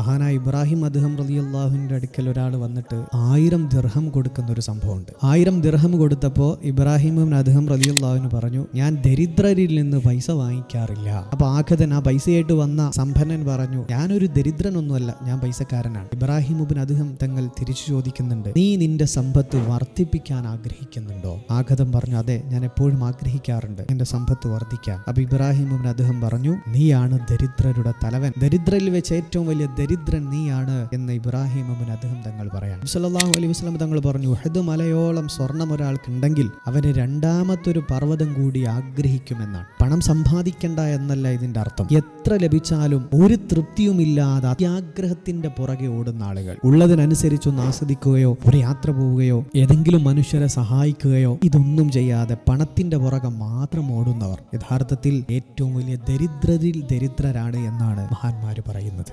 മഹാനായ ഇബ്രാഹിം അദ്ദേഹം റലിയല്ലാഹുവിന്റെ അടുക്കൽ ഒരാൾ വന്നിട്ട് ആയിരം ദിർഹം കൊടുക്കുന്ന ഒരു സംഭവമുണ്ട്. ആയിരം ദിർഹം കൊടുത്തപ്പോൾ ഇബ്രാഹിമും അദ്ദേഹം റലിയല്ലാഹുവിന് പറഞ്ഞു ഞാൻ ദരിദ്രരിൽ നിന്ന് പൈസ വാങ്ങിക്കാറില്ല. അപ്പൊ ആഖതൻ ആ പൈസയായിട്ട് വന്ന സമ്പന്നൻ പറഞ്ഞു ഞാനൊരു ദരിദ്രനൊന്നുമല്ല ഞാൻ പൈസക്കാരനാണ്. ഇബ്രാഹിമുബിൻ അദ്ദേഹം തങ്ങൾ തിരിച്ചു ചോദിക്കുന്നുണ്ട് നീ നിന്റെ സമ്പത്ത് വർദ്ധിപ്പിക്കാൻ ആഗ്രഹിക്കുന്നുണ്ടോ? ആഘതം പറഞ്ഞു അതെ ഞാൻ എപ്പോഴും ആഗ്രഹിക്കാറുണ്ട് എന്റെ സമ്പത്ത് വർദ്ധിക്കാൻ. അപ്പൊ ഇബ്രാഹിമുബിൻ അദ്ദേഹം പറഞ്ഞു നീയാണ് ദരിദ്രരുടെ തലവൻ. ദരിദ്രരിൽ വെച്ച് ഏറ്റവും വലിയ ദരിദ്രൻ നീയാണ് എന്ന് ഇബ്രാഹിം ഇബ്രാഹിമുബിൻ അദ്ദേഹം തങ്ങൾ പറയാം സല്ലല്ലാഹു അലൈഹി വസല്ലം തങ്ങൾ പറഞ്ഞു ഹെദ് മലയോളം സ്വർണം ഒരാൾക്കുണ്ടെങ്കിൽ അവന് രണ്ടാമത്തൊരു പർവതം കൂടി ആഗ്രഹിക്കുമെന്നാണ്. പണം സമ്പാദിക്കേണ്ട എന്നല്ല ഇതിന്റെ അർത്ഥം. എത്ര ലഭിച്ചാലും ഒരു തൃപ്തിയുമില്ലാതെ അത്യാഗ്രഹത്തിന്റെ പുറകെ ഓടുന്ന ആളുകൾ. ഉള്ളതിനനുസരിച്ചൊന്ന് ആസ്വദിക്കുകയോ ഒരു യാത്ര പോവുകയോ ഏതെങ്കിലും മനുഷ്യരെ സഹായിക്കുകയോ ഇതൊന്നും ചെയ്യാതെ പണത്തിന്റെ പുറകെ മാത്രം ഓടുന്നവർ. യഥാർത്ഥത്തിൽ ഏറ്റവും വലിയ ദരിദ്രരിൽ ദരിദ്രരാണ് എന്നാണ് മഹാന്മാര് പറയുന്നത്.